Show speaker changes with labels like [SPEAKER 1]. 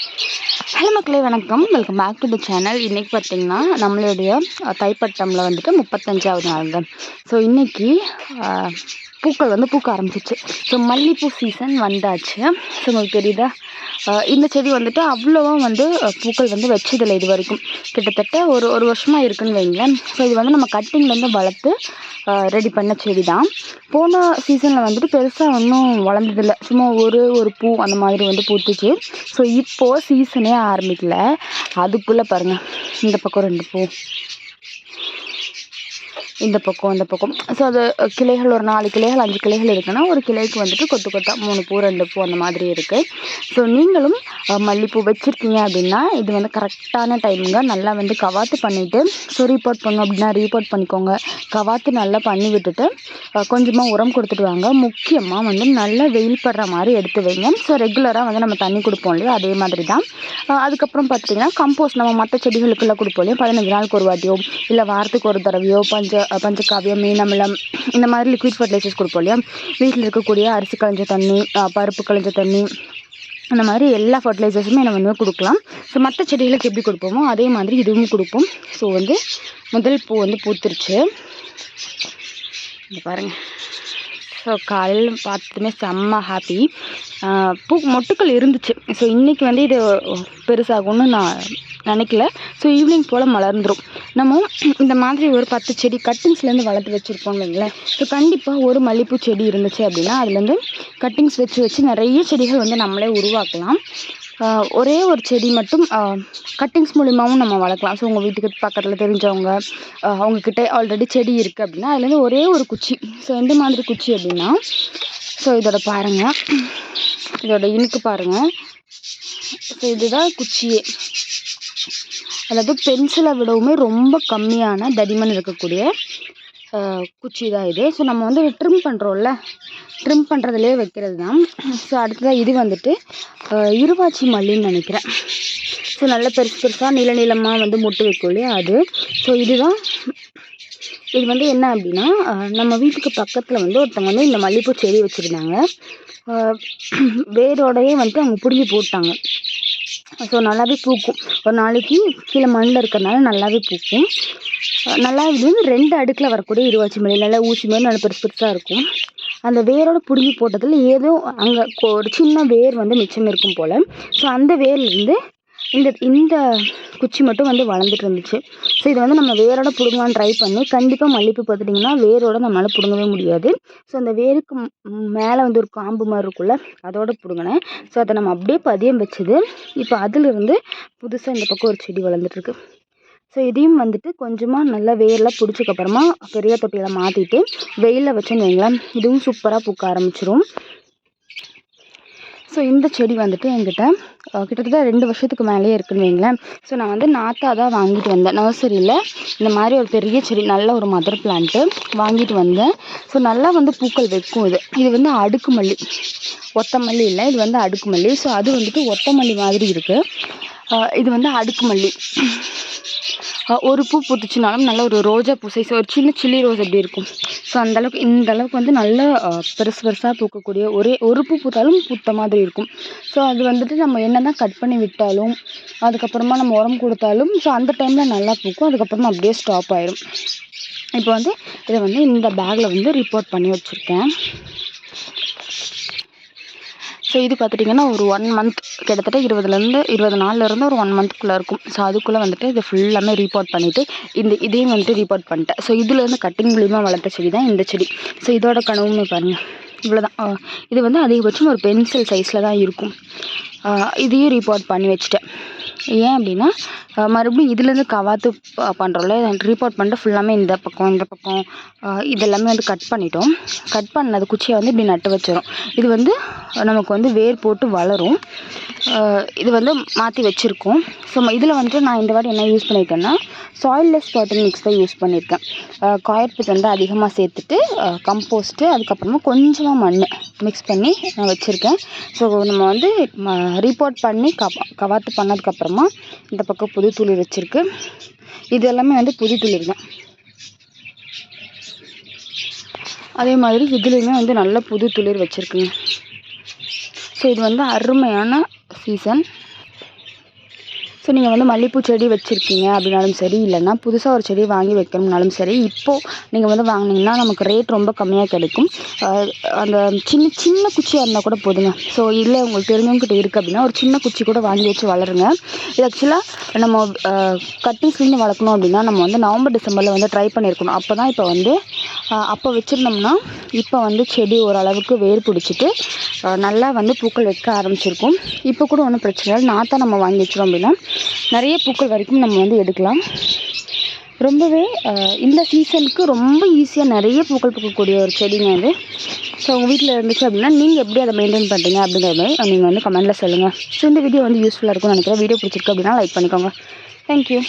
[SPEAKER 1] Hello மக்களே வணக்கம். Welcome back to the channel இன்றைக்கி பார்த்தீங்கன்னா நம்மளுடைய தைப்பட்டமில் வந்துட்டு முப்பத்தஞ்சாவது நாள் ஸோ இன்றைக்கி பூக்கள் வந்து பூக்க ஆரம்பிச்சிச்சு. ஸோ மல்லிகைப்பூ சீசன் வந்தாச்சு. ஸோ உங்களுக்கு தெரியுதா? இந்த செடி வந்துட்டு அவ்வளோவா வந்து பூக்கள் வந்து வச்சதில்லை இது வரைக்கும் கிட்டத்தட்ட ஒரு ஒரு வருஷமாக இருக்குன்னு வைங்களேன். ஸோ இது வந்து நம்ம கட்டிங்லேருந்து வளர்த்து ரெடி பண்ண செடி தான் போன சீசனில் வந்துட்டு பெருசாக ஒன்றும் வளர்ந்ததில்ல. சும்மா ஒரு ஒரு பூ அந்த மாதிரி வந்து பூத்துச்சு. ஸோ இப்போது சீசனே ஆரம்பிக்கல. அதுக்குள்ளே பாருங்கள் இந்த பக்கம் ரெண்டு பூ. இந்த பக்கம் இந்த பக்கம். ஸோ அது கிளைகள் ஒரு நாலு கிளைகள் அஞ்சு கிளைகள் இருக்குன்னா ஒரு கிளைக்கு வந்துட்டு கொத்து கொத்தா மூணு பூ ரெண்டு பூ அந்த மாதிரி இருக்குது ஸோ நீங்களும் மல்லிப்பூ வச்சுருக்கீங்க அப்படின்னா இது வந்து கரெக்டான டைமுங்க. நல்லா வந்து கவாத்து பண்ணிவிட்டு ஸோ ரீபோர்ட் பண்ணோம் அப்படின்னா ரீபோர்ட் பண்ணிக்கோங்க. கவாத்து நல்லா பண்ணி விட்டுட்டு கொஞ்சமாக உரம் கொடுத்துட்டு வாங்க. முக்கியமாக வந்து நல்லா வெயில் படுற மாதிரி எடுத்து வைங்க. ஸோ ரெகுலராக வந்து நம்ம தண்ணி கொடுப்போம் இல்லையா? அதே மாதிரி தான். அதுக்கப்புறம் பார்த்துட்டிங்கன்னா கம்போஸ்ட் நம்ம மற்ற செடிகளுக்கெல்லாம் கொடுப்போம் இல்லையா? பதினஞ்சு நாளுக்கு ஒரு வாட்டியோ இல்லை வாரத்துக்கு ஒரு தடவையோ பஞ்ச பஞ்சகாவியம் மீனமிலம் இந்த மாதிரி லிக்விட் ஃபர்டிலைசர்ஸ் கொடுப்போம் இல்லையா? வீட்டில் இருக்கக்கூடிய அரிசி களைஞ்ச தண்ணி பருப்பு களைஞ்ச தண்ணி அந்த மாதிரி எல்லா ஃபர்டிலைசர்ஸுமே நம்ம வந்து கொடுக்கலாம். ஸோ மற்ற செடிகளுக்கு எப்படி கொடுப்போமோ அதே மாதிரி இதுவும் கொடுப்போம். ஸோ வந்து முதல் பூ வந்து பூத்துருச்சு. இங்க பாருங்கள் ஸோ காலையில் பார்த்ததுமே செம்ம ஹாப்பி பூ மொட்டுக்கள் இருந்துச்சு. ஸோ இன்றைக்கி வந்து இது பெருசாகும்னு நான் நினைக்கல. ஸோ ஈவினிங் போல் மலர்ந்துடும் நம்ம இந்த மாதிரி ஒரு பத்து செடி கட்டிங்ஸ்லேருந்து வளர்த்து வச்சுருப்போம் வைங்களேன் ஸோ கண்டிப்பாக ஒரு மல்லிகைப்பூ செடி இருந்துச்சு அப்படின்னா அதுலேருந்து கட்டிங்ஸ் வச்சு வச்சு நிறைய செடிகள் வந்து நம்மளே உருவாக்கலாம். ஒரே ஒரு செடி மட்டும் கட்டிங்ஸ் மூலிமாவும் நம்ம வளர்க்கலாம். ஸோ உங்கள் வீட்டுக்கு பக்கத்தில் தெரிஞ்சவங்க அவங்கக்கிட்ட ஆல்ரெடி செடி இருக்குது அப்படின்னா அதுலேருந்து ஒரே ஒரு குச்சி. ஸோ எந்த மாதிரி குச்சி அப்படின்னா ஸோ இதோட பாருங்கள் இதோட இனுக்கு பாருங்கள் ஸோ இதுதான் குச்சியே. அதாவது பென்சிலை விடவுமே ரொம்ப கம்மியான தடிமன் இருக்கக்கூடிய குச்சி தான் இது. ஸோ நம்ம வந்து ட்ரிம் பண்ணுறோம்ல ட்ரிம் பண்ணுறதுலேயே வைக்கிறது தான் ஸோ அடுத்ததாக இது வந்துட்டு இருவாச்சி மல்லின்னு நினைக்கிறேன். ஸோ நல்ல பெருசு பெருசாக நீள நீளமாக வந்து மொட்டு வைக்கும் இல்லையா அது. ஸோ இதுதான். இது வந்து என்ன அப்படின்னா நம்ம வீட்டுக்கு பக்கத்தில் வந்து ஒருத்தவங்க வந்து இந்த மல்லிகைப்பூ செடி வச்சுருந்தாங்க. வேரோடையே வந்துட்டு அவங்க பிடுங்கி போட்டாங்க. ஸோ நல்லாவே பூக்கும். ஒரு நாளைக்கு கீழே மண்ணில் இருக்கிறனால நல்லாவே பூக்கும். நல்லா இது வந்து ரெண்டு அடுக்கில் வரக்கூடிய இருவாச்சி மல்லி நல்லா ஊசி மாதிரி நல்லா பெருசு பெருசாக இருக்கும். அந்த வேரோட பிடுங்கி போட்டதில் ஏதோ அங்கே ஒரு சின்ன வேர் வந்து மிச்சம் இருக்கும் போல். ஸோ அந்த வேர்லேருந்து இந்த இந்த குச்சி மட்டும் வந்து வளர்ந்துட்டு இருந்துச்சு ஸோ இதை வந்து நம்ம வேரோட பிடுங்கலான்னு ட்ரை பண்ணி கண்டிப்பாக மல்லிப்பூ பார்த்துட்டிங்கன்னா வேரோட நம்மளால் பிடுங்கவே முடியாது. ஸோ அந்த வேருக்கு மேலே வந்து ஒரு காம்பு மாதிரி இருக்குல்ல அதோட பிடுங்கினேன். ஸோ அதை நம்ம அப்படியே பதியம் வச்சது. இப்போ அதிலிருந்து புதுசாக இந்த பக்கம் ஒரு செடி வளர்ந்துட்டுருக்கு. ஸோ இதையும் வந்துட்டு கொஞ்சமாக நல்லா வேரில் பிடிச்சக்கப்புறமா பெரிய தொட்டியில் மாற்றிட்டு வெயிலில் வச்சோன்னு வைங்களேன் இதுவும் சூப்பராக பூக்க ஆரம்பிச்சிரும். ஸோ இந்த செடி வந்துட்டு என்கிட்ட கிட்டத்தட்ட ரெண்டு வருஷத்துக்கு மேலேயே இருக்குன்னு வைங்களேன். ஸோ நான் வந்து நாத்தா தான் வாங்கிட்டு வந்தேன். நர்சரியில் இந்த மாதிரி ஒரு பெரிய செடி நல்ல ஒரு மதர் பிளான்ட்டு வாங்கிட்டு வந்தேன். ஸோ நல்லா வந்து பூக்கள் வைக்கும் இது. இது வந்து அடுக்கு மல்லி ஒத்த மல்லி இல்லை இது வந்து அடுக்கு மல்லி ஸோ அது வந்துட்டு ஒத்த மல்லி மாதிரி இருக்குது இது வந்து அடுக்கு மல்லி ஒரு பூ பூத்துச்சுனாலும் நல்ல ஒரு ரோஜா பூ சைஸ் ஒரு சின்ன சில்லி ரோஸ் எப்படி இருக்கும். ஸோ அந்தளவுக்கு இந்த அளவுக்கு வந்து நல்ல பெருசு பெருசாக பூக்கக்கூடிய ஒரே ஒரு பூ பூத்தாலும் பூத்த மாதிரி இருக்கும். ஸோ அது வந்துட்டு நம்ம என்ன தான் கட் பண்ணி விட்டாலும் அதுக்கப்புறமா நம்ம உரம் கொடுத்தாலும் ஸோ அந்த டைமில் நல்லா பூக்கும். அதுக்கப்புறமா அப்படியே ஸ்டாப் ஆயிடும் இப்போ வந்து இதை வந்து இந்த பேக்கில் வந்து ரிப்போர்ட் பண்ணி வச்சுருக்கேன். ஸோ இது பார்த்துட்டிங்கன்னா ஒரு ஒன் மந்த் கிட்டத்தட்ட இருபதுலேருந்து இருபது நாள்லேருந்து ஒரு ஒன் மந்த்க்குள்ளே இருக்கும். ஸோ அதுக்குள்ளே வந்துட்டு இது ஃபுல்லாமே ரீபோர்ட் பண்ணிவிட்டு இந்த இதையும் வந்துட்டு ரிப்போர்ட் பண்ணிட்டேன். ஸோ இதுலேருந்து கட்டிங் மூலியமாக வளர்த்த செடி தான் இந்த செடி. ஸோ இதோட கனவுமே பாருங்கள் இவ்வளோதான் இது வந்து அதிகபட்சம் ஒரு பென்சில் சைஸில் தான் இருக்கும். இதையும் ரிப்போர்ட் பண்ணி வச்சுட்டேன். ஏன் அப்படின்னா மறுபடியும் இதுலேருந்து கவாத்து பண்ணுறோம்ல ரீபோர்ட் பண்ணிட்டு ஃபுல்லாமே இந்த பக்கம் இந்த பக்கம் இதெல்லாமே வந்து கட் பண்ணிட்டோம். கட் பண்ணது குச்சியை வந்து இப்படி நட்டு வச்சிடும் இது வந்து நமக்கு வந்து வேர் போட்டு வளரும். இது வந்து மாற்றி வச்சுருக்கோம். ஸோ இதில் வந்துட்டு நான் இந்த வாட்டி என்ன யூஸ் பண்ணியிருக்கேன்னா சாயில்லெஸ் பாட்டில் மிக்ஸ் தான் யூஸ் பண்ணியிருக்கேன் காயற்புத் வந்து அதிகமாக சேர்த்துட்டு கம்போஸ்ட்டு அதுக்கப்புறமா கொஞ்சமாக மண் மிக்ஸ் பண்ணி நான் வச்சுருக்கேன். ஸோ நம்ம வந்து ரீபோர்ட் பண்ணி கவா கவாத்து பண்ணதுக்கப்புறமா இந்த பக்கம் புது துளிர் வச்சுருக்கு. இது எல்லாமே வந்து புது துளிர் தான். அதே மாதிரி இதுலேயுமே வந்து நல்ல புது துளிர் வச்சுருக்குங்க. ஸோ இது வந்து அருமையான சீசன் ஸோ நீங்கள் வந்து மல்லிகைப்பூ செடி வச்சுருக்கீங்க அப்படின்னாலும் சரி இல்லைன்னா புதுசாக ஒரு செடி வாங்கி வைக்கணும்னாலும் சரி இப்போது நீங்கள் வந்து வாங்குனீங்கன்னா நமக்கு ரேட் ரொம்ப கம்மியாக கிடைக்கும். அந்த சின்ன சின்ன குச்சியாக இருந்தால் கூட போதுங்க. ஸோ இல்லை உங்களுக்கு தெரிஞ்சவங்ககிட்ட இருக்குது அப்படின்னா ஒரு சின்ன குச்சி கூட வாங்கி வச்சு வளருங்க. இது ஆக்சுவலாக நம்ம கட்டிங்ஸ்லேருந்து வளர்க்கணும் அப்படின்னா நம்ம வந்து நவம்பர் டிசம்பரில் வந்து ட்ரை பண்ணியிருக்கணும். அப்போ தான் இப்போ வந்து அப்போ வச்சுருந்தோம்னா இப்போ வந்து செடி ஓரளவுக்கு வேர் பிடிச்சிட்டு நல்லா வந்து பூக்கள் வைக்க ஆரம்பிச்சிருக்கும். இப்போ கூட ஒன்றும் பிரச்சனை இல்லை. நாற்றை நம்ம வாங்கி வச்சிரும் அப்படின்னா நிறைய பூக்கள் வரைக்கும் நம்ம வந்து எடுக்கலாம். ரொம்பவே இந்த சீசனுக்கு ரொம்ப ஈஸியாக நிறைய பூக்கள் பூக்கக்கூடிய ஒரு செடிங்க வந்து ஸோ உங்கள் வீட்டில் இருந்துச்சு அப்படின்னா நீங்கள் எப்படி அதை மெயின்டைன் பண்ணுறீங்க அப்படிங்கிற மாதிரி நீங்கள் வந்து கமெண்ட்டில் சொல்லுங்கள் ஸோ இந்த வீடியோ வந்து யூஸ்ஃபுல்லாக இருக்கும்னு நினைக்கிறேன். வீடியோ பிடிச்சிருக்கு அப்படின்னா லைக் பண்ணிக்கோங்க. தேங்க்யூ